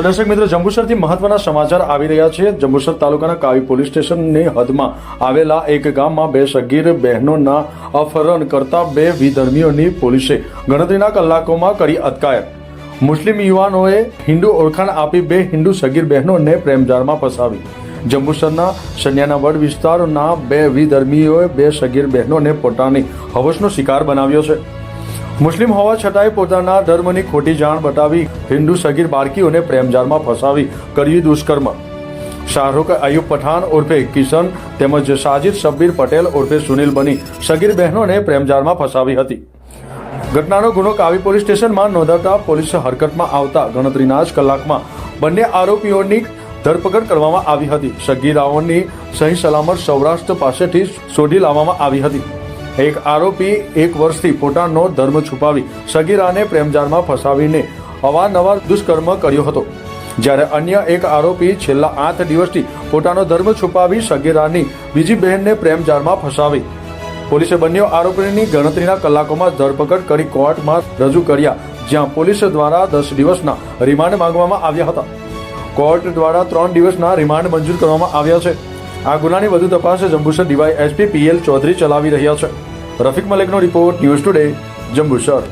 તો દર્શક મિત્રો, જંબુસરથી મહત્વના સમાચાર આવી રહ્યા છે. જંબુસર તાલુકાના કાવી પોલીસ સ્ટેશનની હદમાં આવેલા એક ગામમાં બે સગીર બહેનોના અપહરણ કરતા બે વિધર્મીઓની પોલીસે ગણતરીના કલાકોમાં કરી અટકાયત. મુસ્લિમ યુવાનોએ હિન્દુ ઓળખાણ આપી બે હિન્દુ સગીર બહેનોને પ્રેમજાળમાં ફસાવી. જંબુસરના સન્યાના વડ વિસ્તારના બે વિધર્મીઓએ બે સગીર બહેનોને પોતાની હવસનો શિકાર બનાવ્યો છે. મુસ્લિમ હોવા છતાંય પોતાના ધર્મની ખોટી જાણ બતાવી હિન્દુ સગીર બાળકીઓને પ્રેમજાળમાં ફસાવી કર્યું દુષ્કર્મ. શાહરૂખ અયુબ પઠાણ ઉર્ફે કિશન તેમજ સાજિદ શબ્બીર પટેલ ઉર્ફે સુનિલ બની સગીર બહેનોને પ્રેમજાળમાં ફસાવી હતી. ઘટનાનો ગુનો કાવી પોલીસ સ્ટેશનમાં નોંધાતા પોલીસ હરકતમાં આવતા ગણતરીના જ કલાકમાં બંને આરોપીઓની ધરપકડ કરવામાં આવી હતી. સગીરાઓની સહી સલામત સૌરાષ્ટ્ર પાસેથી શોધી લાવવામાં આવી હતી. એક આરોપી એક વર્ષથી પોતાનો ધર્મ છુપાવી સગીરાને પ્રેમજાળમાં ફસાવીને અવારનવાર દુષ્કર્મ કર્યો હતો. જ્યારે અન્ય એક આરોપી છેલ્લા આઠ દિવસથી પોતાનો ધર્મ છુપાવી સગીરાની બીજી બહેનને પ્રેમજાળમાં ફસાવી. પોલીસે બંને આરોપીની ગણતરીના કલાકોમાં ધરપકડ કરી કોર્ટમાં રજૂ કર્યા, જ્યાં પોલીસ દ્વારા દસ દિવસના રિમાન્ડ માંગવામાં આવ્યા હતા. કોર્ટ દ્વારા ત્રણ દિવસના રિમાન્ડ મંજૂર કરવામાં આવ્યા છે. આ ગુનાની વધુ તપાસ Jambusar DY SP PL Chaudhary ચલાવી રહ્યા છે. રફીક મલિકનો રિપોર્ટ ન્યૂઝ ટુડે જંબુસર.